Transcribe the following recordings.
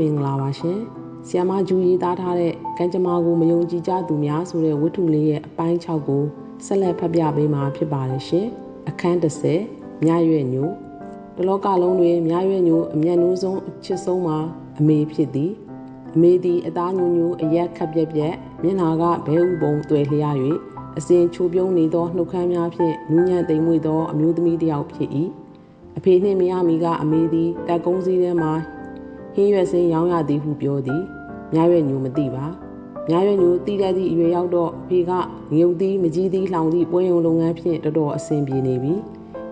မင်္ဂလာပါရှင်။ဆီယမဂျူရေးသားထားတဲ့ကံကြမ္မာကိုမယုံကြည်ကြသူများဆိုတဲ့ဝတ္ထုလေးရဲ့အပိုင်း6ကိုဆက်လက်ဖတ်ပြပေးမှာဖြစ်ပါတယ်ရှင်။အခန်း30မြရွဲ့ညိုတလောကလုံးတွင်မြရွဲ့ညိုအမျက်နှိုးဆုံးအချစ်ဆုံးမှာအမေဖြစ်သည်။အမေသည်အသားညိုညိုအရက်ခက်ပြက်ပြက်မျက်နှာကဘဲဥပုံတွေ့လျား၍အစဉ်ချိုပြုံးနေသောနှုတ်ခမ်းများဖြင့်နူးညံ့သိမ်မွေ့သောအမျိုးသမီးတစ်ယောက်ဖြစ်၏။အဖေနှင့်မရမီကအမေသည်တက်ကုန်းစည်းထဲမှ ဟင်းရွက်စင်းရောင်းရသည်ဟုပြောသည်မြရွက်ညိုမသိပါမြရွက်ညိုတိတတ်သည့်အရွယ်ရောက်တော့အဖေကငရုတ်သီးမကြီးသီးလှောင်သည့်ပွဲရုံလုပ်ငန်းဖြင့်တော်တော်အဆင်ပြေနေပြီ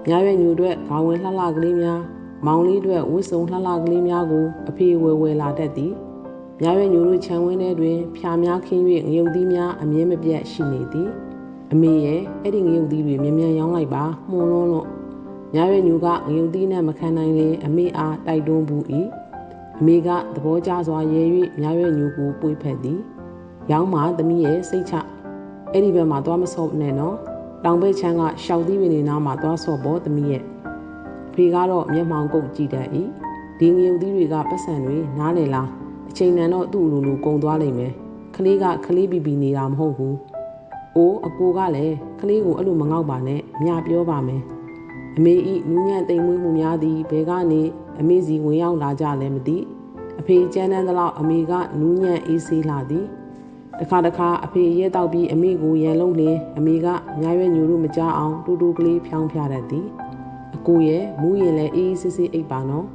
မြရွက်ညိုအတွက်ခေါင်းဝင်လှလှကလေးများမောင်လေးအတွက်ဝတ်စုံလှလှကလေးများကိုအဖေဝယ်ဝယ်လာတတ်သည်မြရွက်ညိုတို့ခြံဝင်းထဲတွင်ဖျာများခင်း၍ငရုတ်သီးများအမြဲမပြတ်ရှိနေသည်အမေရဲ့အဲ့ဒီငရုတ်သီးတွေမြ мян ရောင်းလိုက်ပါမှုံလွန်းလို့မြရွက်ညိုကငရုတ်သီးနဲ့မခံနိုင်လေအမေအားတိုက်တွန်းဘူး၏ အမေကသဘောကျစွာရဲ၍မြရွက်ညိုကိုပွေဖက်သည်ရောင်းမှသမီးရဲ့စိတ်ချအဲ့ဒီဘက်မှာသွားမဆော့နဲ့နော်တောင်ဘက်ချမ်းကရှောက်သီးပင်နေနားမှာသွားဆော့ဖို့သမီးရဲ့ဖေကတော့မျက်မှောင်ကုတ်ကြည့်တတ်၏ဒီငရုတ်သီးတွေကပတ်စံတွေနားလေလားအချိန်တန်တော့သူ့လူလူကုံသွားလိမ့်မယ်ခလေးကခလေးပီပီနေတာမဟုတ်ဘူးအိုးအကိုကလည်းခလေးကိုအဲ့လိုမငေါက်ပါနဲ့မြပြောပါမယ်အမေဤနူးညံ့တိမ်မွေးမှုများသည်ဘဲကနေ အမေစီဝင်ရောက်လာကြလည်းမသိအဖေကျန်းတန်းသလောက်အမေကနူးညံ့အေးဆေးလာသည်တခါတခါအဖေရဲတောက်ပြီးအမေကိုရန်လုံးလင်းအမေကညာရွက်ညိုတို့မကြအောင်တူတူကလေးဖြောင်းဖြတတ်သည်အကိုရဲ့မူးရင်လည်းအေးအေးဆေးဆေးအိပ်ပါနော်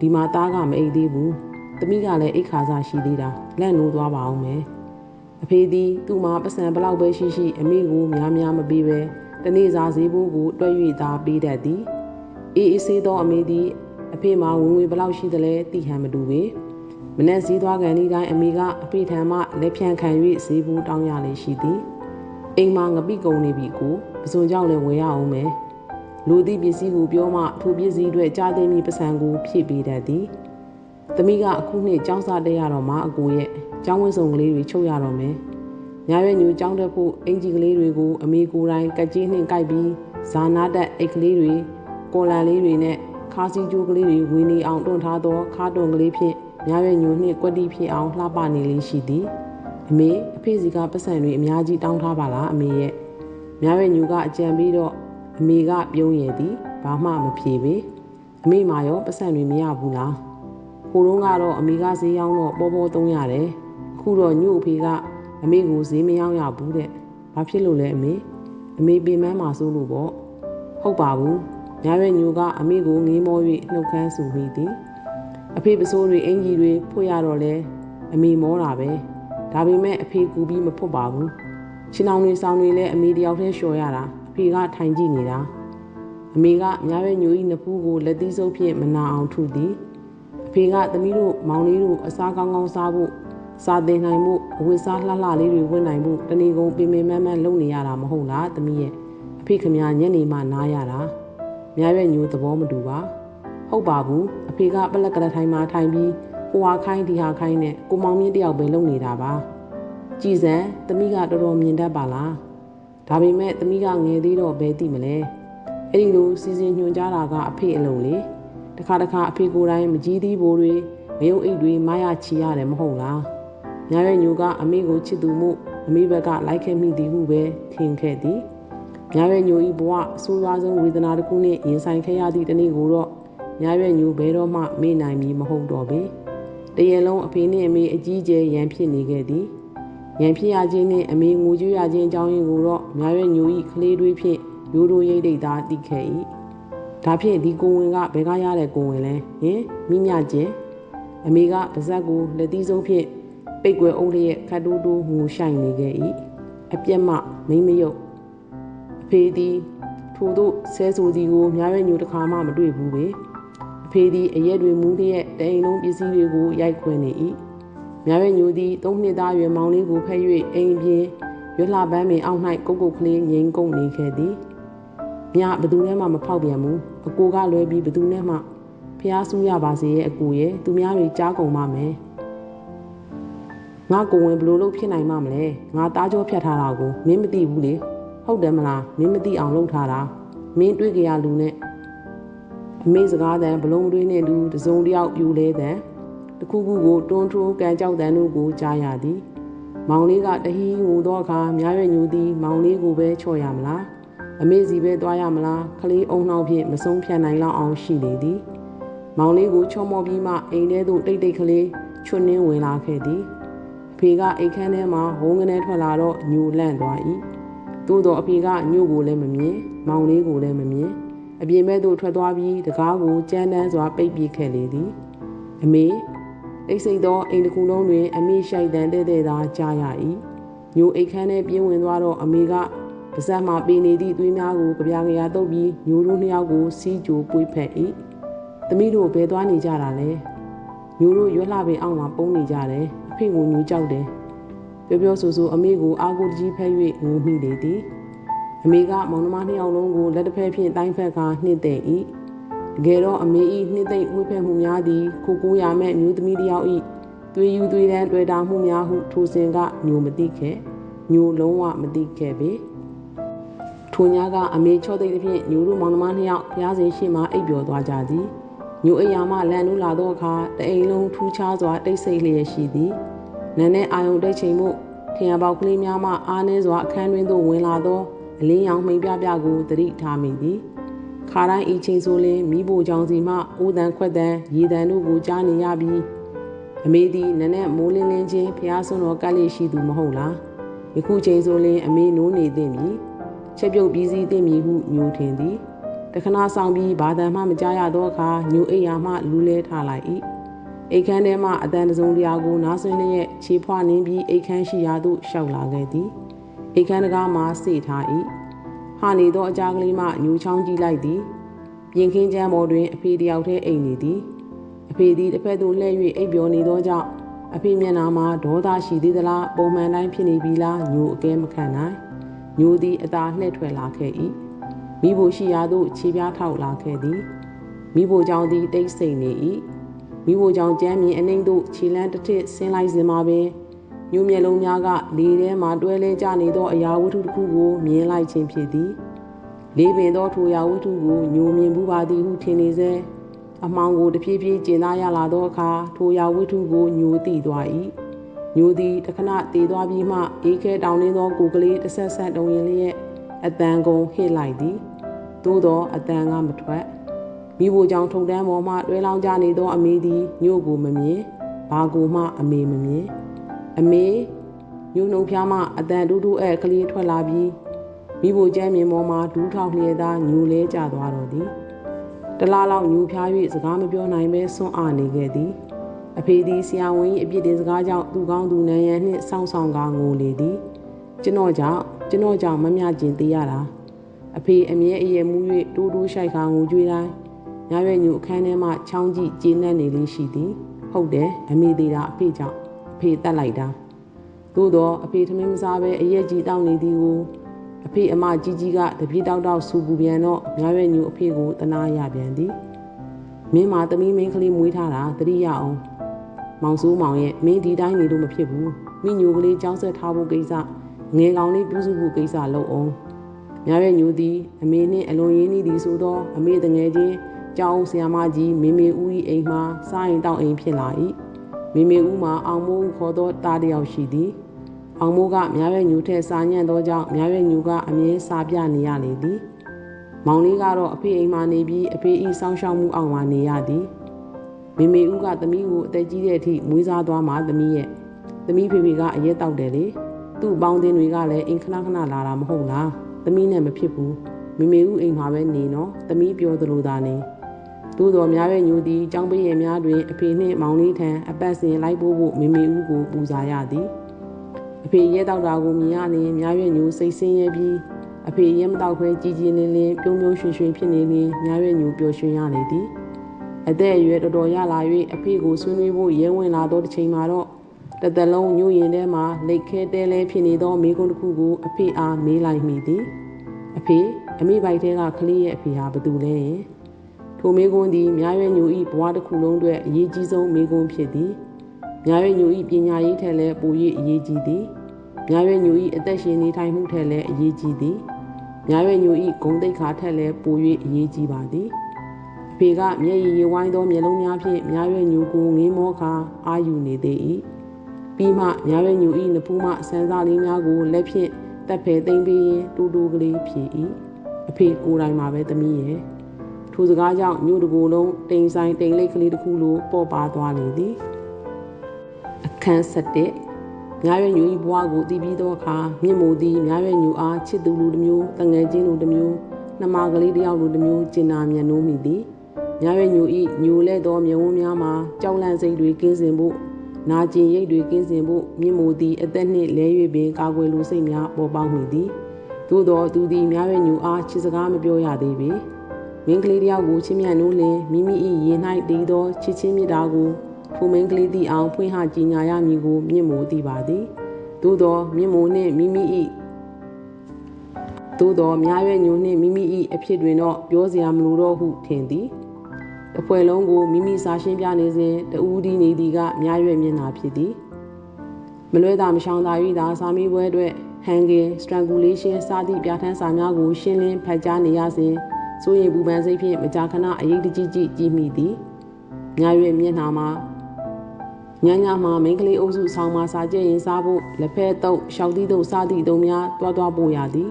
ဒီမှာသားကမအိပ်သေးဘူးသမီးကလည်းအိတ်ခါစားရှိသေးတာလက်နိုးသွားပါအောင်မယ်အဖေသည်သူ့မှာပတ်စံဘလောက်ပဲရှိရှိအမေကိုများများမပေးပဲတနေ့စာဈေးဘိုးကိုတွဲ၍သာပေးတတ်သည်အေးအေးဆေးသောအမေသည် အဖေမှာဝင်ငွေဘလောက်ရှိသလဲသိဟန်မတူပေမနေ့ဈေးသွားကန်ဒီတိုင်းအမေကအဖေထံမှလက်ဖြန့်ခံ၍ဈေးဘူးတောင်းရလေရှိသည်အိမ်မှာငပိကုန်နေပြီကိုပစုံကြောင့်လည်းဝယ်ရအောင်မယ်လူသည့်ပစ္စည်းကိုပြောမှထိုပစ္စည်းတွေကြားသိမိပစံကိုဖြည့်ပေးတတ်သည်သမီးကအခုနှစ်ကျောင်းစားတက်ရတော့မှအကိုရဲ့ကျောင်းဝင်းစုံကလေးတွေချုပ်ရတော့မယ်ညရွယ်ညူကျောင်းတက်ဖို့အင်ဂျီကလေးတွေကိုအမေကိုယ်တိုင်ကကြီးနှင့်ကိုက်ပြီးဇာနာတက်အိတ်ကလေးတွေကော်လန်လေးတွေနဲ့ ခါစီကျိုးကလေးတွေဝင်းနေအောင်တွန်းထားသောခါတွန်ကလေးဖြင့်မြားရွယ်ညိုနှင့်ကွက်တီဖြစ်အောင်လှပနေလေးရှိသည်အမေအဖေစီကပတ်စံတွေအများကြီးတောင်းထားပါလားအမေရဲ့မြားရွယ်ညိုကအကြံပြီးတော့အမေကပြုံးရည်သည်ဘာမှမဖြေပေအမေမာရောပတ်စံတွေမရဘူးလားဟိုတုန်းကတော့အမေကဈေးရောင်းတော့ပေါ်ပေါ်သုံးရတယ်အခုတော့ညို့အဖေကအမေကိုဈေးမရောင်းရဘူးတဲ့ဘာဖြစ်လို့လဲအမေအမေပင်မမှာစိုးလို့ပေါ့ဟုတ်ပါဘူး ညရွယ်ညိုကအမေကိုငေးမော၍နှုတ်ခမ်းဆူမိသည်အဖေပစိုးတွေအင်ကြီးတွေဖွရတော့လဲအမေမောတာပဲဒါပေမဲ့အဖေကူပြီးမဖွတ်ပါဘူးချင်းအောင်တွေဆောင်းတွေလည်းအမေတယောက်တည်းလျှော်ရတာအဖေကထိုင်ကြည့်နေတာအမေကညရွယ်ညို၏နဖူးကိုလက်သီးစုပ်ဖြင့်မနာအောင်ထုသည်အဖေကသမီးတို့မောင်လေးတို့အစားကောင်းကောင်းစားဖို့စားသင်နိုင်မှုအဝတ်စားလှလှလေးတွေဝတ်နိုင်မှုတဏီကုံပင်ပင်မန်းမန်းလုပ်နေရတာမဟုတ်လားသမီးရဲ့အဖေခမညနေမှနားရတာ မြရွက်ညိုသဘောမတူပါဟုတ်ပါဘူးအဖေကပလက်ကရထိုင်မှာထိုင်ပြီးဟိုဟာခိုင်းဒီဟာခိုင်းနဲ့ကိုမောင်မြင့်တယောက်ပဲလုပ်နေတာပါကြည်စံသမီးကတော်တော်မြင်တတ်ပါလားဒါပေမဲ့သမီးကငယ်သေးတော့ဘယ်သိမလဲအဲ့ဒီလိုစီစဉ်ညွှန်ကြားတာကအဖေအလုံးလေတခါတခါအဖေကိုယ်တိုင်မကြီးသီးဘိုးတွေမယုံအိတ်တွေမရချီရတယ်မဟုတ်လားညရွယ်ညိုကအမေကိုချစ်သူမှုအမေဘက်ကလိုက်ခဲ့မိသည်ဟုပဲထင်ခဲ့သည် ညရွယ်ညိုဤဘဝအဆိုးရွားဆုံးဝေဒနာတစ်ခုနှင့်ရင်ဆိုင်ခဲ့ရသည့်တနေ့ကိုတော့ညရွယ်ညိုဘယ်တော့မှမေ့နိုင်မည်မဟုတ်တော့ပေတရလုံးအဖေနှင့်အမေအကြီးကျယ်ရန်ဖြစ်နေခဲ့သည်ရန်ဖြစ်ရခြင်းနှင့်အမေငိုကြွရခြင်းအကြောင်းရင်းကိုတော့ညရွယ်ညိုဤကလေးတွေဖြင့်ရိုးရိုးရိတ်တိတ်သားသိခဲ့၏ဒါဖြင့်ဒီကိုဝင်ကဘယ်ကရတဲ့ကိုဝင်လဲဟင်မိမြချင်းအမေကပါဇက်ကိုလက်သီးစုပ်ဖြင့်ပိတ်ွယ်အုပ်လျက်ခတ်တိုးတိုးငိုရှိုင်နေခဲ့၏အပြက်မှမိမယုတ်အ ဖေသည်ထို့သို့ဆဲဆူသည်ကိုများရွယ်ညိုတစ်ခါမှမတွေ့ဘူးပဲအဖေသည်အရက်တွေမူးလျက်တအိမ်လုံးပစ္စည်းတွေကိုရိုက်ခွဲနေ၏များရွယ်ညိုသည်သုံးနှစ်သားရွယ်မောင်လေးကိုဖက်၍အိမ်ပြင်ရွက်လှပန်းပင်အောက်၌ကုတ်ကုတ်ကလေးငိမ်ကုန်နေခဲ့သည်မြဘသူနဲ့မှမဖောက်ပြန်ဘူးအကိုကလွဲပြီးဘသူနဲ့မှဖះဆူးရပါစေရဲ့အကိုရဲ့သူများတွေကြားကုန်ပါမယ်ငါကိုဝင်ဘလို့လို့ဖြစ်နိုင်မှမလဲငါတားကြောဖြတ်ထားတာကိုမင်းမသိဘူးလေ ဟုတ်တယ်မလားမင်းမသိအောင်လုပ်ထားတာမင်းတွေ့ကြရလူနဲ့အမေစကားတန်ဘလုံးမတွေးနဲ့လူတစုံတယောက်ပြူလဲတန်တခုခုကိုတွန်းထိုးကန်ကြောက်တန်တို့ကိုကြားရသည်မောင်လေးကတဟီငိုသောအခါများရွယ်ညူသည်မောင်လေးကိုပဲချော့ရမလားအမေစီပဲသွားရမလားခလေးအုံနှောက်ဖြင့်မဆုံးဖြတ်နိုင်လောက်အောင်ရှိနေသည်မောင်လေးကိုချော့မော့ပြီးမှအိမ်ထဲသို့တိတ်တိတ်ကလေးချွတ်နှင်းဝင်လာခဲ့သည်အဖေကအိတ်ခမ်းထဲမှာဝုန်းကနေထွက်လာတော့ညူလန့်သွား၏ သို့တော့အဖေကညို့ကိုလည်းမမြင်မောင်လေးကိုလည်းမမြင်အပြင်ဘက်သို့ထွက်သွားပြီးတကားကိုကြမ်းတမ်းစွာပိတ်ပစ်ခဲ့လေသည်အမေအိတ်စိတ်သောအိမ်တစ်ခုလုံးတွင်အမေရှိုက်တန်တဲ့တဲ့သာကြားရ၏ညိုအိတ်ခမ်းထဲပြင်းဝင်သွားတော့အမေကပါဇက်မှပေနေသည့်သွေးများကိုကြပြာကြရာတုပ်ပြီးညိုတို့နှစ်ယောက်ကိုစီးကြိုပွေးဖက်၏သမီးတို့ဘယ်သွားနေကြတာလဲညိုတို့ရွက်လှပင်အောက်မှာပုန်းနေကြတယ်အဖေကိုညိုကြောက်တယ် ပြောပြောဆိုဆိုအမေကိုအာကိုတကြီးဖက်၍ငိုမိလေသည်အမေကမောင်နှမနှစ်ယောက်လုံးကိုလက်တစ်ဖက်ဖြင့်တိုင်းဖက်ကနှိမ့်တဲ့၏တကယ်တော့အမေ၏နှိမ့်သိမ့်ဝှေ့ဖက်မှုများသည်ခိုကိုရမဲ့မျိုးသမီးတစ်ယောက်၏သွေးယူသွေးတန်းတွေ့တာမှုများဟုထိုစဉ်ကညိုမသိခဲ့ညိုလုံးဝမသိခဲ့ပေထိုညကအမေချော့သိပ်သဖြင့်ညိုတို့မောင်နှမနှစ်ယောက်ဖျားစင်ရှိမှအိပ်ပျော်သွားကြသည်ညိုအိယာမှလန်တို့လာသောအခါတအိမ်လုံးထူးခြားစွာတိတ်ဆိတ်လျက်ရှိသည် နန်းနဲ့အာယုံတိတ်ချိန်မှုထင်ရပေါက်ကလေးများမှအားနှင်းစွာအခန်းတွင်သို့ဝင်လာသောအလင်းရောင်မှိန်ပြပြကိုသတိထားမိသည်ခါတိုင်းအချိန်ဆိုလင်မိဖို့ကြောင့်စီမှအိုးတန်ခွက်တန်ရေတန်တို့ကိုကြားနေရပြီးအမေသည်နနဲ့မိုးလင်းလင်းချင်းဖျားဆွန်းတော်ကတ်လေးရှိသူမဟုတ်လားယခုချိန်ဆိုလင်အမေနိုးနေသင့်ပြီချက်ပြုတ်ပြီးစီးသင့်ပြီဟုညိုထင်သည်တခဏဆောင်ပြီးဘာတန်မှမကြားရသောအခါညိုအိယာမှလူးလဲထားလိုက်၏ အိတ်ခမ်းထဲမှအတန်တစုံတရာကိုနားဆွင်းလျက်ခြေဖွားနှင်းပြီးအိတ်ခမ်းရှိရာသို့ရှောက်လာခဲ့သည်အိတ်ခမ်းတကားမှာစေထား၏ဟာနေသောအကြားကလေးမှညူချောင်းကြည့်လိုက်သည်ပြင်ခင်းချမ်းပေါ်တွင်အဖေတယောက်တည်းအိမ်နေသည်အဖေသည်တစ်ဖက်သို့လှည့်၍အိပ်ပျော်နေသောကြောင့်အဖေမျက်နှာမှာဒေါသရှိသေးသလားပုံမှန်တိုင်းဖြစ်နေပြီလားညိုအကဲမခံနိုင်ညိုသည်အသာလှည့်ထွက်လာခဲ့၏မိဖို့ရှိရာသို့ခြေပြားထောက်လာခဲ့သည်မိဖို့ကြောင့်သည်တိတ်ဆိတ်နေ၏ မိဖို့ကြောင့်ကြမ်းမြင်အနှိမ့်သို့ခြေလန်းတစ်ထစ်ဆင်းလိုက်စဉ်မှာပင်ညိုမျက်လုံးများကလေထဲမှတွဲလဲကျနေသောအရာဝတ္ထုတစ်ခုကိုမြင်လိုက်ခြင်းဖြစ်သည်လေးပင်သောထိုရာဝတ္ထုကိုညိုမြင်မှုပါသည်ဟုထင်နေစေအမောင်ကိုတဖြည်းဖြည်းကျင်သားရလာသောအခါထိုရာဝတ္ထုကိုညိုသိသွား၏ညိုသည်တခဏတည်သွားပြီးမှအေးခဲတောင်းနှင်းသောကိုကလေးတစ်ဆက်ဆက်တုံရင်လျက်အတန်ကုန်ဟစ်လိုက်သည်သို့သောအတန်ကမထွက် မိဖို့ကြောင့်ထုံတန်းပေါ်မှတွဲလောင်းကြနေသောအမေသည်ညို့ကိုမမြင်ဘာကိုမှအမေမမြင်အမေညို့နှုံဖျားမှအတန်တူးတူးအဲကလေးထွက်လာပြီးမိဖို့ကျမ်းမြင်ပေါ်မှာဒူးထောက်လျက်သားညိုလဲကျသွားတော်သည်တလားလောက်ညိုဖျား၍စကားမပြောနိုင်ပဲဆွန့်အားနေခဲ့သည်အဖေသည်ဆရာဝန်၏အပြစ်တင်စကားကြောင့်သူကောင်းသူနန်းရန်နှင့်ဆောင်းဆောင်ကားငိုလေသည်ကျွန်တော်ကြောင့်ကျွန်တော်ကြောင့်မမျှကျင်သေးရတာအဖေအမြဲအယယ်မူ၍တိုးတိုးရှိုက်ခါငိုကြွေးတိုင်း ညရွယ်ညူအခန်းထဲမှချောင်းကြည့်ကျင်းနေနေလေးရှိသည်ဟုတ်တယ်အမေသေးတာအဖေကြောင့်အဖေတတ်လိုက်တာသို့တော့အဖေထမင်းမစားပဲအရက်ကြီးတောင်းနေသည်ကိုအဖေအမကြီးကြီးကတပြေးတောက်တောက်ဆူပူပြန်တော့ညရွယ်ညူအဖေကိုတနာရပြန်သည်မင်းမသမီးမင်းကလေးမွေးထားတာတတိယအောင်မောင်စိုးမောင်ရဲ့မင်းဒီတိုင်းနေလို့မဖြစ်ဘူးမိညိုကလေးကြောင်းဆက်ထားဖို့ကိစ္စငယ်ကောင်လေးပြုစုဖို့ကိစ္စလုပ်အောင်မြရွယ်ညိုသည်အမေနှင့်အလွန်ရင်းနှီးသည်ဆိုသောအမေတငယ်ချင်း ကျောင်းဆရာမကြီးမေမေဦး၏အိမ်မှစားရင်တောက်အိမ်ဖြစ်လာ၏မေမေဦးမှာအောင်မိုးခေါ်သောတားတယောက်ရှိသည်အောင်မိုးကမြရွယ်ညိုထက်စာညံ့သောကြောင့်မြရွယ်ညိုကအမြဲစာပြနေရလေသည်မောင်လေးကတော့အဖေအိမ်မှာနေပြီးအဖေဤစောင်းရှောက်မှုအောင်မှာနေရသည်မေမေဦးကသမီးကိုအသက်ကြီးတဲ့အထိမွေးစားသွားမှသမီးရဲ့သမီးဖေဖေကအရက်တောက်တယ်လေသူ့ပေါင်းတင်တွေကလည်းအင်ခဏခဏလာတာမဟုတ်လားသမီးနဲ့မဖြစ်ဘူးမေမေဦးအိမ်မှာပဲနေနော်သမီးပြောသလိုသာနေ သို့တော်များရဲ့ညိုသည်ចောင်းပရဲ့များတွင်အဖေနှင့်မောင်လေးထံအပတ်စဉ်လိုက်ပို့ဖို့မေမေဦးကိုပူဇာရသည်အဖေရဲတောက်တာကိုမြင်ရလျင်များရဲ့ညိုစိတ်ဆင်းရဲပြီးအဖေရဲမတောက်ခွဲကြီးကြီးလင်းလင်းပြုံးပြုံးရွှင်ရွှင်ဖြစ်နေလျင်များရဲ့ညိုပျော်ရွှင်ရလေသည်အသက်အရွယ်တော်တော်ရလာ၍အဖေကိုဆွေးနွေးဖို့ရဲဝင်လာသောတစ်ချိန်မှာတော့တသက်လုံးညို့ရင်ထဲမှာလက်ခဲတဲလဲဖြစ်နေသောမိကုန်းတစ်ခုကိုအဖေအားမေးလိုက်မိသည်အဖေအမိပိုက်ထဲကကလေးရဲ့အဖေဟာဘသူလဲ ထိုမိကုန်းသည်မြားရွယ်ညိုဤဘဝတစ်ခုလုံးအတွက်အရေးကြီးဆုံးမိကုန်းဖြစ်သည်မြားရွယ်ညိုဤပညာရေးထက်လည်းပို၍အရေးကြီးသည်မြားရွယ်ညိုဤအသက်ရှင်နေထိုင်မှုထက်လည်းအရေးကြီးသည်မြားရွယ်ညိုဤဂုံတိတ်ခါထက်လည်းပို၍အရေးကြီးပါသည်အဖေကမျက်ရည်ရဝိုင်းသောမျက်လုံးများဖြင့်မြားရွက်ညူကိုငေးမောခါအာယူနေသေး၏ပြီးမှမြားရွက်ညူ၏နဖူးမှဆန်းစားလေးများကိုလက်ဖြင့်တက်ဖယ်သိမ့်ပြီးရင်တူတူကလေးဖြည်၏အဖေကိုယ်တိုင်မှာပဲသမီးရဲ့ ထိုစကားကြောင့်ညို့တကူလုံးတိမ်ဆိုင်တိမ်လိတ်ကလေးတစ်ခုလိုပေါ်ပါသွားလေသည်အခန်း7မြားရွက်ညူ၏ဘဝကိုတည်ပြီးသောအခါမြင့်မိုသည်မြားရွက်ညူအားချစ်သူလူတစ်မျိုးတငယ်ချင်းလူတစ်မျိုးနှမကလေးတစ်ယောက်လူတစ်မျိုးကျင်နာမျက်နှိုးမိသည်ညရွယ်ညူဤညူလဲသောမြဝန်းများမှာကြောက်လန့်စိတ်တွေကင်းစင်ဖို့နာကျင်ရိတ်တွေကင်းစင်ဖို့မြင့်မိုသည်အသက်နှင့်လဲ၍ပင်ကာကွယ်လူစိတ်များပေါ်ပေါက်မိသည်သို့သောသူသည်များရွယ်ညူအားချစ်စကားမပြောရသေးပေ မင်းကလေးတယောက်ကိုချစ်မြတ်နိုးလင်မိမိ၏ရင်၌တည်သောချစ်ချင်းမြတ်တာကိုထိုမင်းကလေးသည့်အောင်ဖွင့်ဟကြီးညာရမည်ကိုမြင့်မိုသိပါသည်သို့သောမြင့်မိုနှင့်မိမိ၏သို့သောများရွယ်ညူနှင့်မိမိ၏အဖြစ်တွင်တော့ပြောစရာမလိုတော့ဟုထင်သည်အဖွဲလုံးကိုမိမိစာရှင်းပြနေစဉ်တူဦးဒီနေသည်ကများရွယ်မျက်နာဖြစ်သည်မလွဲတာမရှောင်သာ၍သာစာမေးပွဲအတွက် hanging strangulation စသည့်ပြဋ္ဌာန်းစာများကိုရှင်းလင်းဖတ်ကြားနေရစဉ် စိုးရိမ်ပူပန်စိတ်ဖြင့်မကြာခဏအရေးတကြီးကြီးကြည့်မိသည်များရွယ်မျက်နှာမှာညညမှာမိန်းကလေးအုပ်စုဆောင်းမှာစာကျက်ရင်စားဖို့လက်ဖက်တုပ်ရှောက်သီးတုပ်စားသည့်တုံများတွားတွားပို့ရသည်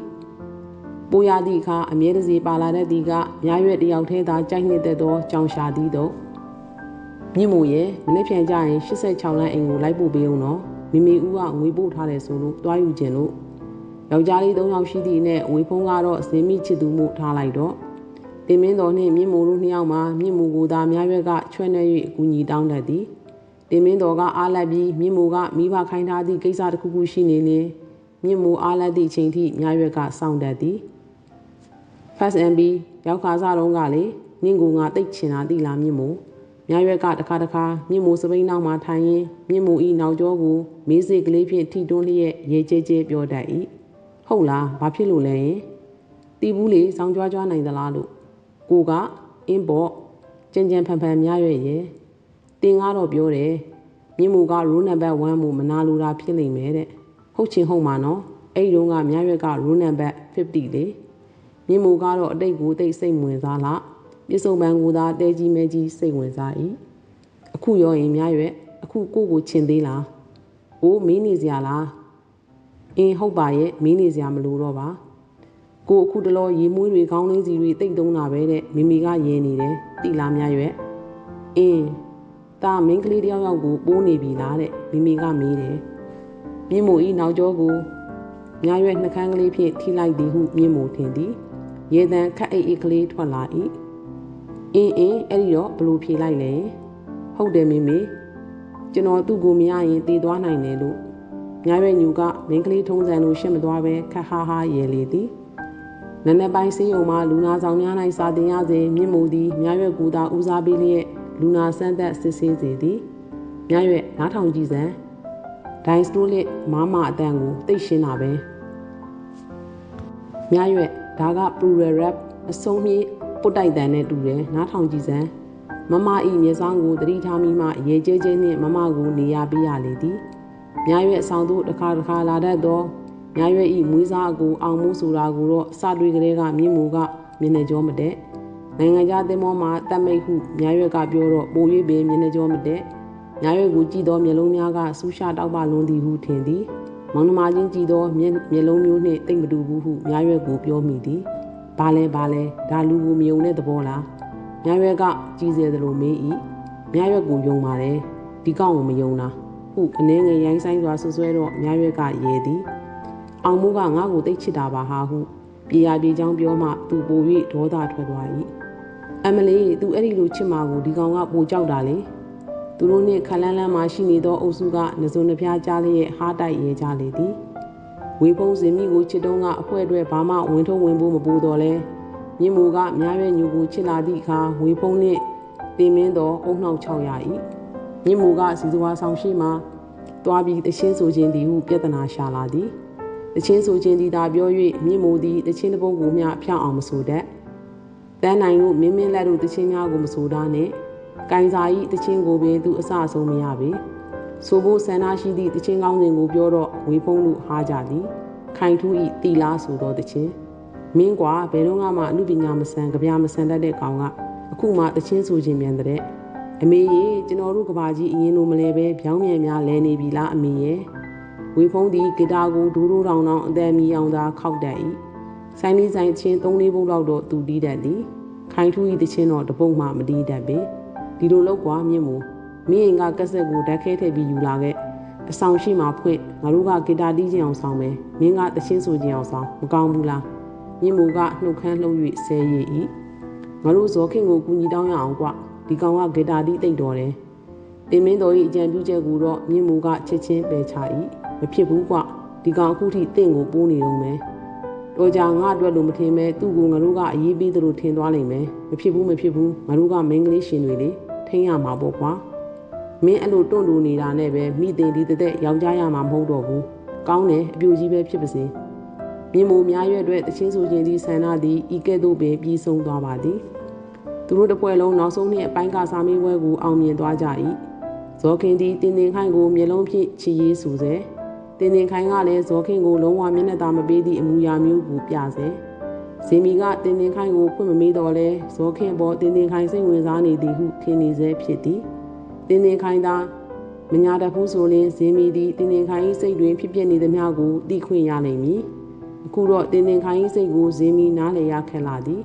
ပိုးရသည့်အခါအမြဲတစေပါလာတဲ့ဒီကမြားရွက်တယောက်ထဲသာကြိုက်နှစ်သက်သောကြောင်ရှာသည်တော့မြင့်မို့ရဲ့မနေ့ပြန်ကြရင်86လမ်းအိမ်ကိုလိုက်ပို့ပေးအောင်နော်မိမိဦးကငွေပို့ထားတယ်ဆိုလို့တွားယူခြင်းလို့ယောက်ျားလေး၃ယောက်ရှိသည့်နဲ့ဝေဖုံးကတော့ဇင်းမိချစ်သူမှုထားလိုက်တော့ တင်မင်းတော်နှင့်မြင့်မို့တို့နှစ်ယောက်မှာမြင့်မို့ကိုသာမြားရွက်ကချွဲ့နေ၍အကူညီတောင်းတတ်သည်တင်မင်းတော်ကအားလက်ပြီးမြင့်မို့ကမိဘခိုင်းထားသည့်ကိစ္စတစ်ခုခုရှိနေနေမြင့်မို့အားလက်သည့်အချိန်ထိမြားရွက်ကစောင့်တတ်သည် Fast MB ရောက်ခါစားတော့ကလေနင့်ကိုငါတိတ်ချင်တာတိလာမြင့်မို့မြရွက်ကတခါတခါမြင့်မို့စပိန်နောက်မှာထိုင်ရင်မြင့်မို့ဤနောက်ကျောကိုမေးစိတ်ကလေးဖြင့်ထိတွန်းလျက်ရေကျဲကျဲပြောတတ်၏ဟုတ်လားဘာဖြစ်လို့လဲရင်တီဘူးလေစောင်းကြွားကြွားနိုင်သလားလို့ ကိုကအင်းပေါ့ကြင်ကြံဖန်ဖန်မြရွက်ရဲ့တင်ကားတော့ပြောတယ်မြင့်မို့ကရိုးနံပါတ်1မို့မနာလိုတာဖြစ်နေမယ်တဲ့ဟုတ်ချင်ဟုတ်မှာနော်အဲ့ဒီတုန်းကမြရွက်ကရိုးနံပါတ်50လေမြင့်မိုးကတော့အတိတ်ကိုတိတ်စိတ်ဝင်စားလားပြစ်စုံပန်းကိုသာတဲကြီးမဲကြီးစိတ်ဝင်စား၏အခုရောရင်များရွက်အခုကိုကိုချင်သေးလားအိုးမင်းနေစရာလားအင်းဟုတ်ပါရဲ့မင်းနေစရာမလိုတော့ပါ ကိုအခုတလောရေမွေးတွေခေါင်းလင်းစီတွေတိတ်တုံးတာပဲတဲ့မိမိကရဲနေတယ်တိလားများရွက်အင်းတာမင်းကလေးတယောက်ယောက်ကိုပိုးနေပြီလားတဲ့မိမိကမေးတယ်မြင့်မို့ဤနောက်ကျောကိုများရွက်နှကန်းကလေးဖြင့်ထိလိုက်သည်ဟုမြင့်မို့ထင်သည်ရေတံခက်အိတ်အိတ်ကလေးထွက်လာ၏အင်းအင်းအဲ့ဒီတော့ဘလို့ဖြေလိုက်လဲဟုတ်တယ်မေမေကျွန်တော်သူ့ကိုမရရင်တည်သွားနိုင်တယ်လို့မြားရွယ်ညူကမင်းကလေးထုံးစံလိုရှင်းမသွားပဲခက်ဟာဟာရဲလေသည် နနက်ပိုင်းစေးရုံမှာလူနာဆောင်များ၌စာတင်ရစဉ်မြင့်မိုသည်မြားရွက်ကူသာဦးစားပေးလျက်လူနာဆန်းသက်စစ်ဆေးစေသည်မြားရွက်နားထောင်ကြည့်စမ်းဒိုင်စတိုလစ်မမအတန်ကိုသိရှင်းတာပဲမြားရွက်ဒါက plural rap အဆုံးမြေပုတ်တိုက်တန်နဲ့တူတယ်နားထောင်ကြည့်စမ်းမမဤမျက်စောင်းကိုတတိထားမိမှရေကျဲကျဲနှင့်မမကိုနေရပေးရလေသည်မြားရွက်အဆောင်သို့တစ်ခါတစ်ခါလာတတ်သော မြားရွက်ဤမွေးစားအကိုအောင်မှုဆိုတာကိုတော့စတွေကလေးကမြင့်မူကမျက်နှာကြောမတက်နိုင်ငံခြားသင်္ဘောမှာတတ်မိတ်ဟုမြားရွက်ကပြောတော့ပို၍ပင်မျက်နှာကြောမတက်မြားရွက်ကိုကြည့်သောမျက်လုံးများကဆူရှာတောက်ပလွန်သည်ဟုထင်သည်မောင်နှမချင်းကြည်သောမျက်မျက်လုံးမျိုးနှင့်တိတ်မတူဘူးဟုမြားရွက်ကိုပြောမိသည်ဘာလဲဘာလဲဒါလူကိုမယုံတဲ့သဘောလားမြားရွက်ကကြည်စေသလိုမေး၏မြားရွက်ကိုယုံပါတယ်ဒီကောင်ကိုမယုံတာဟုအနှဲငယ်ရိုင်းဆိုင်စွာဆွဆွဲတော့မြားရွက်ကရဲသည် အောင်မိုးကငါ့ကိုတိတ်ချစ်တာပါဟာဟုပြေရပြေချောင်းပြောမှသူပို၍ဒေါသထွက်သွား၏အမလီသူအဲ့ဒီလိုချစ်မှာကိုဒီကောင်ကပိုကြောက်တာလေသူတို့နှင့်ခလန်းလန်းမှရှိနေသောအုပ်စုကနဇုံနှဖျားကြားလျက်ဟားတိုက်ရဲကြလေသည်ဝေဖုံးစင်မိကိုချစ်တုံးကအဖွဲအတွက်ဘာမှဝင်ထုံးဝင်ဖို့မပူတော့လဲမြင့်မူကများရွယ်ညူကိုချစ်လာသည့်အခါဝေဖုံးနှင့်တင်မင်းတော်အုံနှောက်600၏မြင့်မူကစီစွာဆောင်ရှိမှတွားပြီးတချင်းဆိုခြင်းသည်ဟုပြဿနာရှာလာသည် တချင်းဆိုခြင်းသည်သာပြော၍မြင့်မူသည်တချင်းတစ်ပုဒ်ကိုမျှဖြောင်းအောင်မဆိုတတ်တန်းနိုင်တို့မင်းမင်းလက်တို့တချင်းများကိုမဆိုတာနဲ့ကင်စာဤတချင်းကိုပင်သူအဆအဆုံးမရပေဆိုဖို့ဆန္ဒရှိသည့်တချင်းကောင်းစဉ်ကိုပြောတော့ဝေဖုံးလူဟားကြသည်ခိုင်ထူးဤတီလားဆိုသောတချင်းမင်းကွာဘယ်တော့မှအမှုပညာမဆန်ကြပြမဆန်တတ်တဲ့ကောင်ကအခုမှတချင်းဆိုခြင်းမြန်တဲ့အမေရေကျွန်တော်တို့ကဘာကြီးအရင်လိုမလဲပဲဗျောင်းမြန်များလဲနေပြီလားအမေရဲ့ ဝေဖုံးသည်ဂီတာကိုဒူးဒူးတောင်တောင်အသက်မီအောင်သာခောက်တတ်၏ဆိုင်လေးဆိုင်ချင်း၃လေးပုတ်လောက်တော့သူတီးတတ်သည်ခိုင်ထူး၏တချင်းတော့တပုတ်မှမတီးတတ်ပေဒီလိုလောက်ကွာမြင့်မူမင်းကကက်ဆက်ကိုဓာတ်ခဲထည့်ပြီးယူလာခဲ့အဆောင်ရှိမှဖွင့်ငါတို့ကဂီတာတီးခြင်းအောင်ဆောင်မယ်မင်းကတချင်းဆိုခြင်းအောင်ဆောင်မကောင်းဘူးလားမြင့်မူကနှုတ်ခမ်းလှုပ်၍ဆဲရည်၏ငါတို့ဇော်ခင်ကိုကူညီတောင်းရအောင်ကွာဒီကောင်ကဂီတာတီးတိတ်တော်တယ်တင်မင်းတော်၏အကြံပြုချက်ကိုတော့မြင့်မူကချက်ချင်းပယ်ချ၏ မဖြစ်ဘူးကွဒီကောင်အခုထိတင့်ကိုပိုးနေတော့မယ်တော်ကြငါအတွက်လို့မထင်မဲသူ့ကိုငါတို့ကအရေးပေးသလိုထင်သွားလိမ့်မယ်မဖြစ်ဘူးမဖြစ်ဘူးငါတို့ကမင်းကလေးရှင်တွေလေထိန်းရမှာပေါ့ကွာမင်းအဲ့လိုတွန့်တူနေတာနဲ့ပဲမိတင်ဒီတဲ့ယောက်ျားရမှာမဟုတ်တော့ဘူးကောင်းတယ်အပြူကြီးပဲဖြစ်ပါစေမြင်မိုများရွက်အတွက်တချင်းဆိုခြင်းဒီဆန္ဒသည်ဤကဲ့သို့ပင်ပြီးဆုံးသွားပါသည်သူတို့တပွဲလုံးနောက်ဆုံးနှစ်အပိုင်းကစာမေးပွဲကိုအောင်မြင်သွားကြ၏ဇောခင်သည်တင်းတင်းခိုင်ကိုမျက်လုံးဖြင့်ချီရေးဆူစေ တင်းတင်းခိုင်ကလည်းဇောခင်ကိုလုံးဝမျက်နှာသာမပေးသည့်အမူအရာမျိုးကိုပြစေဇင်မီကတင်းတင်းခိုင်ကိုဖွင့်မမေးတော့လဲဇောခင်ပေါ်တင်းတင်းခိုင်စိတ်ဝင်စားနေသည်ဟုထင်နေစေဖြစ်သည်တင်းတင်းခိုင်သာမညာတဖူးဆိုရင်ဇင်မီသည်တင်းတင်းခိုင်၏စိတ်တွင်ဖြစ်ဖြစ်နေသမျှကိုသိခွင့်ရနိုင်မည်အခုတော့တင်းတင်းခိုင်၏စိတ်ကိုဇင်မီနားလည်ရခက်လာသည်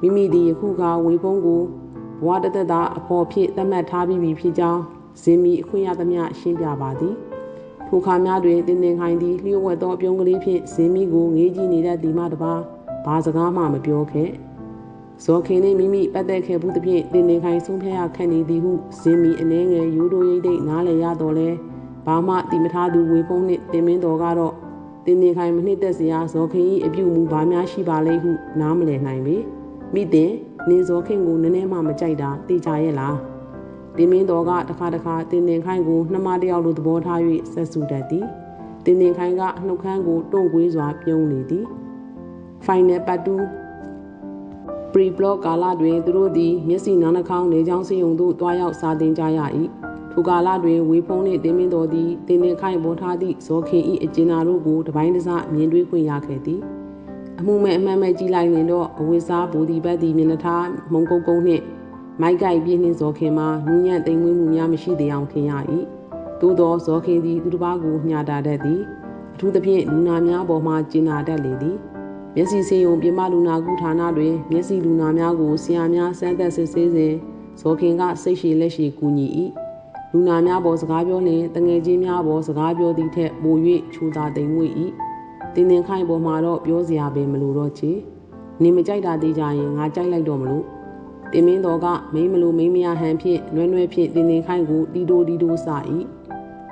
မိမိသည်ယခုကဝေဖုံးကိုဘဝတသက်သာအဖော်ဖြစ်သတ်မှတ်ထားပြီးပြီဖြစ်ကြောင်းဇင်မီအခွင့်ရသမျှရှင်းပြပါသည် ထိုခါများတွင်တင်းတင်းခိုင်သည်လျှို့ဝှက်သောအပြုံးကလေးဖြင့်ဇင်မီကိုငေးကြည့်နေတဲ့ဒီမှတပါဘာစကားမှမပြောခဲ့ဇော်ခင်နှင့်မိမိပတ်သက်ခဲ့ဘူးသဖြင့်တင်းတင်းခိုင်ဆုံးဖြတ်ရခက်နေသည်ဟုဇင်မီအနှဲငယ်ရိုးရိုးရိတ်တိတ်နားလည်ရတော့လဲဘာမှတိမထားသူဝေဖုံးနှင့်တင်မင်းတော်ကတော့တင်းတင်းခိုင်မနှစ်သက်စရာဇော်ခင်၏အပြုမူဘာများရှိပါလိမ့်ဟုနားမလည်နိုင်ပေမိတင်နေဇော်ခင်ကိုနည်းနည်းမှမကြိုက်တာသိကြရဲ့လား တင်းမင်းတော်ကတခါတခါတင်းတင်းခိုင်ကိုနှမတယောက်လိုသဘောထား၍ဆက်ဆူတတ်သည်တင်းတင်းခိုင်ကနှုတ်ခမ်းကိုတွန့်ကွေးစွာပြုံးနေသည် final part 2 pre block ကာလတွင်သူတို့သည်မျက်စိနားနှာခေါင်းနေချောင်းစီယုံသို့တွားရောက်စာသင်ကြရ၏ထိုကာလတွင်ဝေဖုံးနှင့်တင်းမင်းတော်သည်တင်းတင်းခိုင်ပေါ်ထားသည့်ဇောခင်၏အကျဉ်းသားတို့ကိုတပိုင်းတစမြင်တွေ့ခွင့်ရခဲ့သည်အမှုမဲ့အမှန်မဲ့ကြည့်လိုက်ရင်တော့အဝိစားဘူဒီဘတ်ဒီမျက်နှာထားမုံကုတ်ကုန်းနှင့် မိုက်ကိုက်ပြင်းနှင်းဇောခင်မှာနူးညံ့သိမ်မွေးမှုများမရှိသေးအောင်ထင်ရ၏သို့သောဇောခင်သည်သူတစ်ပါးကိုညှာတာတတ်သည်အထူးသဖြင့်လူနာများပေါ်မှကျင်နာတတ်လေသည်မျက်စိဆေးရုံပြမလူနာကုဌာနတွင်မျက်စိလူနာများကိုဆရာများစမ်းသပ်စစ်ဆေးစဉ်ဇောခင်ကစိတ်ရှိလက်ရှိကူညီ၏လူနာများပေါ်စကားပြောလျင်တငယ်ချင်းများပေါ်စကားပြောသည့်ထက်ပို၍ချူသာသိမ်မွေ့၏တင်းတင်းခိုင်ပေါ်မှာတော့ပြောစရာပဲမလိုတော့ချေနေမကြိုက်တာသေးကြရင်ငါကြိုက်လိုက်တော့မလို့ တင်မင်းတော်ကမိမလိုမိမရဟန်ဖြင့်နွဲ့နွဲ့ဖြင့်တင်းတင်းခိုင်ကိုတီတိုတီတိုစ၏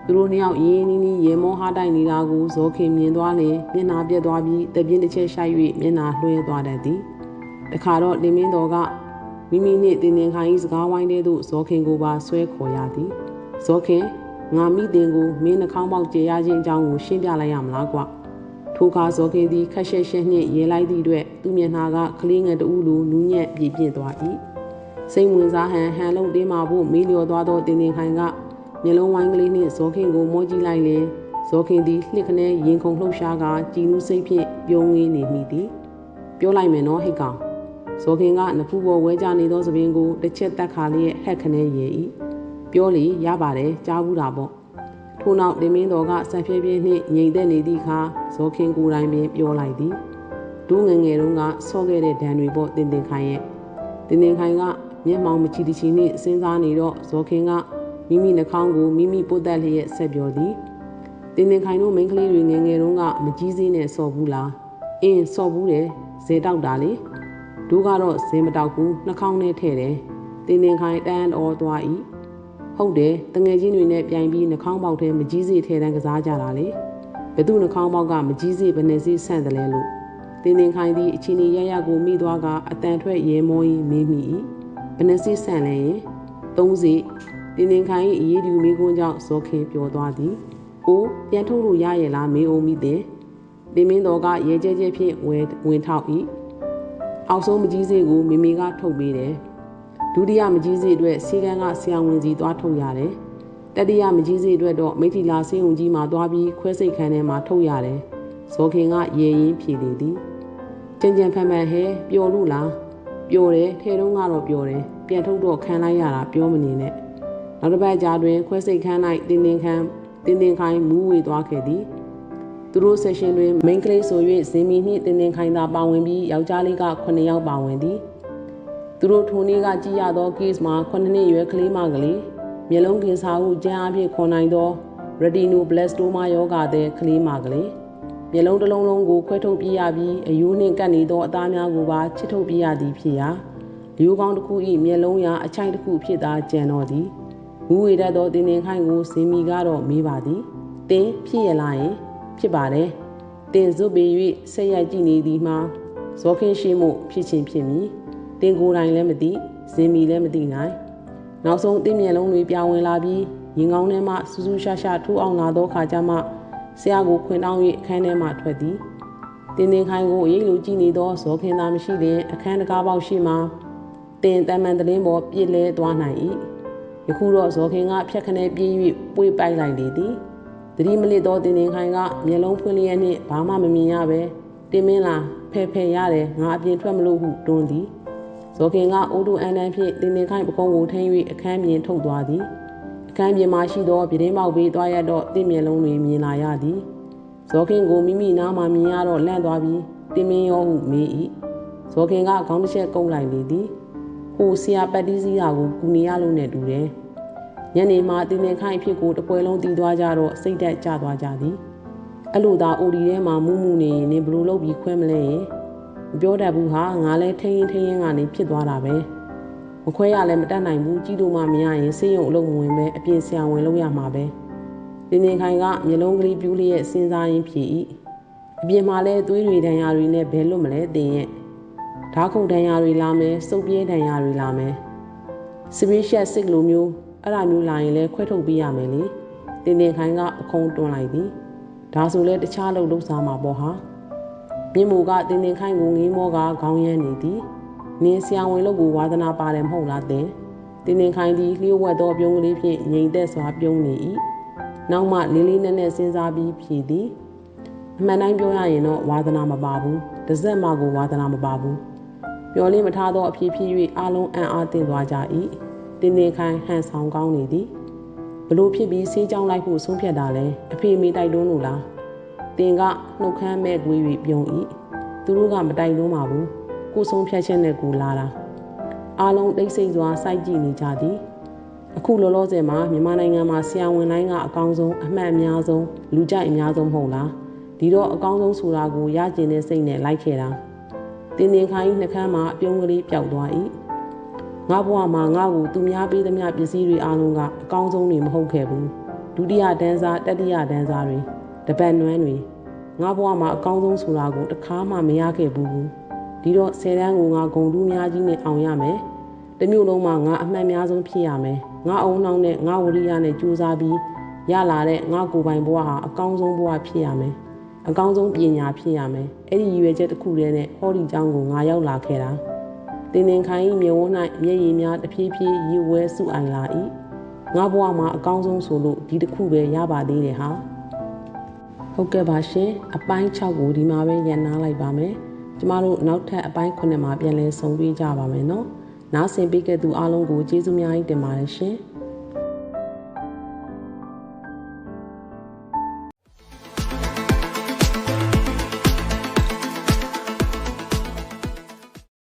သူတို့နှစ်ယောက်ရင်းနီးနီးရေမောဟားတိုက်နေတာကိုဇောခင်မြင်သွားလေမျက်နာပြက်သွားပြီးတပြင်းတစ်ချက်ရှိုက်၍မျက်နာလွှဲသွားတတ်သည်တခါတော့တင်မင်းတော်ကမိမိနှင့်တင်းတင်းခိုင်၏စကားဝိုင်းတဲ့သို့ဇောခင်ကိုပါဆွဲခေါ်ရသည်ဇောခင်ငါမိတင်ကိုမင်းနှာခေါင်းပေါက်ကျေရခြင်းအကြောင်းကိုရှင်းပြလိုက်ရမလားကွာ ထိုအခါဇောခင်သည်ခက်ရှက်ရှက်နှင့်ရေလိုက်သည့်အတွက်သူ့မျက်နှာကကလေးငယ်တဦးလိုနူးညံ့ပြည့်ပြည့်သွား၏စိတ်ဝင်စားဟန်ဟန်လုံးတင်းမာဖို့မေးလျော်သွားသောတင်းတင်းခိုင်ကမျက်လုံးဝိုင်းကလေးနှင့်ဇောခင်ကိုမောကြည့်လိုက်လေဇောခင်သည်လှစ်ခနဲရင်ခုန်လှုပ်ရှားကကြည်နူးစိတ်ဖြင့်ပြုံးငေးနေမိသည်ပြောလိုက်မယ်နော်ဟိတ်ကောင်ဇောခင်ကနဖူးပေါ်ဝဲကြနေသောသပင်ကိုတစ်ချက်တက်ခါလျက်ဟက်ခနဲရေ၏ပြောလေရပါတယ်ကြားဘူးတာပေါ့ ထို့နောက်လင်းမင်းတော်ကဆက်ဖြည်းဖြည်းနှင့်ငြိမ်သက်နေသည့်အခါဇောခင်ကိုယ်တိုင်ပင်ပြောလိုက်သည်ဒူးငငယ်တုန်းကဆော့ခဲ့တဲ့ဒဏ်တွေပေါ့တင်တင်ခိုင်ရဲ့တင်တင်ခိုင်ကမျက်မှောင်မချီတချီနှင့်စဉ်းစားနေတော့ဇောခင်ကမိမိနှာခေါင်းကိုမိမိပုတ်တက်လျက်ဆက်ပြောသည်တင်တင်ခိုင်တို့မိန်းကလေးတွေငယ်ငယ်တုန်းကမကြီးစည်းနဲ့ဆော့ဘူးလားအင်းဆော့ဘူးတယ်ဇဲတောက်တာလေတို့ကတော့ဇဲမတောက်ဘူးနှာခေါင်းနဲ့ထဲ့တယ်တင်တင်ခိုင်တန်းတော်သွား၏ ဟုတ်တယ်တငယ်ချင်းတွေနဲ့ပြိုင်ပြီးနှာခေါင်းပေါက်ထဲမကြီးစေထဲတန်းကစားကြတာလေဘသူနှာခေါင်းပေါက်ကမကြီးစေဘယ်နဲ့စေဆန့်တယ်လဲလို့တင်းတင်းခိုင်းသည့်အချင်းကြီးရရကိုမိသွားကအတန်ထွက်ရဲမောကြီးမေးမိ၏ဘယ်နဲ့စေဆန့်လဲရင်သုံးစီတင်းတင်းခိုင်း၏အရေးဒီမိကွန်းကြောင့်ဇောခင်ပြောသွားသည်အိုးပြန်ထုတ်လို့ရရဲ့လားမေးအောင်မိတဲ့တင်းမင်းတော်ကရဲကျဲကျဲဖြင့်ဝင်ဝင်ထောက်၏အောက်ဆုံးမကြီးစေကိုမိမိကထုတ်ပေးတယ် ဒုတိယမကြီးစေအတွက်စီကန်းကဆရာဝန်စီသွားထုတ်ရတယ်တတိယမကြီးစေအတွက်တော့မိထီလာစင်းုံကြီးမှာသွားပြီးခွဲစိတ်ခန်းထဲမှာထုတ်ရတယ်ဇောခင်ကရေရင်ဖြေလေသည်ကြင်ကြံဖန်ဖန်ဟဲပျော်လို့လားပျော်တယ်ထဲတုံးကတော့ပျော်တယ်ပြန်ထုတ်တော့ခံလိုက်ရတာပြောမနေနဲ့နောက်တစ်ပတ်ကြာတွင်ခွဲစိတ်ခန်း၌တင်းတင်းခန်းတင်းတင်းခိုင်းမူးဝေသွားခဲ့သည်သူတို့ဆက်ရှင်တွင် main ကလေးဆို၍ဇင်မီနှင့်တင်းတင်းခိုင်းသာပါဝင်ပြီးယောက်ျားလေးက9ယောက်ပါဝင်သည် သူတို့ထိုနေ့ကကြည်ရသော case မှာ9နှစ်ရွယ်ကလေးမကလေးမျက်လုံးကင်ဆာဟုကြမ်းအဖြစ်ခေါ်နိုင်သော retinoblastoma ယောဂသည်ကလေးမကလေးမျက်လုံးတစ်လုံးလုံးကိုခွဲထုတ်ပြရပြီးအယိုးနှင့်ကပ်နေသောအသားများကိုပါချစ်ထုတ်ပြရသည်ဖြစ်ရာလူကောင်းတစ်ခု၏မျက်လုံးရာအချိုက်တစ်ခုဖြစ်သာကြံတော်သည်မူဝေတတ်သောတင်းတင်းခိုင်ကိုဇင်မီကတော့မေးပါသည်တင်းဖြစ်ရလားယင် ဖြစ်ပါတယ်တင်ဇွတ်ပေ၍ဆက်ရိုက်ကြည့်နေသည်မှာဇောခင်းရှိမှုဖြစ်ချင်းဖြစ်မည် တင်ကိုယ်တိုင်လည်းမသိဇင်မီလည်းမသိနိုင်နောက်ဆုံးတင်းမျက်လုံးတွေပြောင်းဝင်လာပြီးရင်ကောင်းထဲမှစူးစူးရှာရှာထိုးအောင်လာသောခါကျမှဆရာကိုခွင်တောင်း၍အခန်းထဲမှထွက်သည်တင်းတင်းခိုင်ကိုရိတ်လိုကြည့်နေသောဇောခင်သာမရှိတဲ့အခန်းတကားပေါက်ရှိမှတင်တမန်တလင်းပေါ်ပြစ်လဲသွားနိုင်၏ယခုတော့ဇောခင်ကဖြက်ခနဲပြေး၍ပွေပိုက်လိုက်လေသည်တတိမလစ်သောတင်တင်ခိုင်ကမျက်လုံးဖွင့်လျက်နှင့်ဘာမှမမြင်ရပဲတင်မင်းလားဖဲဖဲရတယ်ငါအပြင်ထွက်မလို့ဟုတွန်းသည် ဇောခင်ကအိုးတူအန်တန်းဖြင့်တင်တင်ခိုင်ပကုံးကိုထင်း၍အခန်းပြင်ထုတ်သွားသည်အခန်းပြင်မှာရှိသောပြတင်းပေါက်ပေးသွားရတော့တင့်မျက်လုံးတွေမြင်လာရသည်ဇောခင်ကိုမိမိနားမှာမြင်ရတော့လန့်သွားပြီးတင်မင်းရောဟုမေး၏ဇောခင်ကခေါင်းတစ်ချက်ကုန်းလိုက်လေသည်ဟိုဆရာပတ်တီးစည်းတာကိုကူနေရလို့နဲ့တူတယ်ညနေမှတင်းတင်းခိုင်ဖြစ်ကိုတပွဲလုံးတီးသွားကြတော့စိတ်တက်ကြသွားကြသည်အဲ့လိုသာအိုဒီထဲမှာမူးမူနေရင်နင်ဘလို့လုပ်ပြီးခွဲမလဲရင် မပြောတတ်ဘူးဟာငါလဲထိရင်ထိရင်ကနေဖြစ်သွားတာပဲမခွဲရလဲမတတ်နိုင်ဘူးကြီးလို့မှမရရင်ဆေးရုံအလုပ်မဝင်ပဲအပြင်ဆရာဝန်လုပ်ရမှာပဲတင်းတင်းခိုင်ကမျိုးလုံးကလေးပြူးလျက်စဉ်းစားရင်းဖြစ်၏အပြင်မှာလဲသွေးတွေဒဏ်ရာတွေနဲ့ဘယ်လွတ်မလဲတင်ရဲ့ဓာတ်ခုန်ဒဏ်ရာတွေလာမယ်စုပ်ပြဲဒဏ်ရာတွေလာမယ်စပီရှက်စစ်လိုမျိုးအဲ့ဒါမျိုးလာရင်လဲခွဲထုတ်ပေးရမယ်လေတင်တင်ခိုင်ကအခုံးတွန်းလိုက်သည်ဒါဆိုလဲတခြားလုပ်လုပ်စားမှာပေါ့ဟာ မြင့်မိုကတင်တင်ခိုင်ကိုငင်းမောကခေါင်းရမ်းနေသည်နင်းဆရာဝန်လုပ်ကိုဝါသနာပါတယ်မဟုတ်လားတင်တင်တင်ခိုင်သည်လျှို့ဝှက်သောပြုံးကလေးဖြင့်ငြိမ်သက်စွာပြုံးနေ၏နောက်မှလေးလေးနက်နက်စဉ်းစားပြီးဖြည်သည်အမှန်တိုင်းပြောရရင်တော့ဝါသနာမပါဘူးတစ်စက်မှကိုဝါသနာမပါဘူးပြောလေးမထားသောအဖြစ်ဖြစ်၍အလုံးအံ့အားသင့်သွားကြ၏တင်းတင်းခိုင်ဟန်ဆောင်ကောင်းနေသည်ဘလို့ဖြစ်ပြီးဆေးကြောင်းလိုက်ဖို့ဆုံးဖြတ်တာလဲအဖေမေတိုက်တွန်းလို့လား တင်ကနှုတ်ခမ်းမဲ့ကွေး၍ပြုံး၏သူတို့ကမတိုက်တွန်းပါဘူးကိုဆုံးဖြတ်ချက်နဲ့ကိုလာတာအားလုံးတိတ်ဆိတ်စွာစိုက်ကြည့်နေကြသည်အခုလောလောဆယ်မှာမြန်မာနိုင်ငံမှာဆရာဝန်လိုင်းကအကောင်းဆုံးအမှတ်အများဆုံးလူကြိုက်အများဆုံးမဟုတ်လားဒီတော့အကောင်းဆုံးဆိုတာကိုရကျင်တဲ့စိတ်နဲ့လိုက်ခဲ့တာတင်းတင်းခိုင်းနှကမ်းမှာအပြုံးကလေးပျောက်သွား၏ငါဘဝမှာငါ့ကိုသူများပေးသမျှပစ္စည်းတွေအားလုံးကအကောင်းဆုံးတွေမဟုတ်ခဲ့ဘူးဒုတိယဒန်းစားတတိယဒန်းစားတွေ တပတ်နွမ်းတွေငါဘဝမှာအကောင်းဆုံးဆိုတာကိုတခါမှမရခဲ့ဘူးဒီတော့ဆယ်တန်းကိုငါဂုံတူးများကြီးနဲ့အောင်ရမယ်တမျိုးလုံးမှာငါအမှန်များဆုံးဖြစ်ရမယ်ငါအုံနှောင်းနဲ့ငါဝရိယနဲ့ကြိုးစားပြီးရလာတဲ့ငါကိုယ်ပိုင်ဘဝဟာအကောင်းဆုံးဘဝဖြစ်ရမယ်အကောင်းဆုံးပညာဖြစ်ရမယ်အဲ့ဒီရည်ရွယ်ချက်တစ်ခုတည်းနဲ့ဟောဒီကျောင်းကိုငါရောက်လာခဲ့တာတင်တင်ခိုင်းမြေဝန်း၌မျက်ရည်များတဖြည်းဖြည်းရည်ဝဲစုအိုင်လာ၏ငါဘဝမှာအကောင်းဆုံးဆိုလို့ဒီတစ်ခုပဲရပါသေးတယ်ဟာ ဟုတ်ကဲ့ပါရှင်အပိုင်း6ကိုဒီမှာပဲရန်နာလိုက်ပါမယ်ကျမတို့နောက်ထပ်အပိုင်း9မှာပြန်လည်ဆုံတွေ့ကြပါမယ်နော်နားဆင်ပေးခဲ့သူအားလုံးကိုကျေးဇူးများကြီးတင်ပါတယ်ရှင်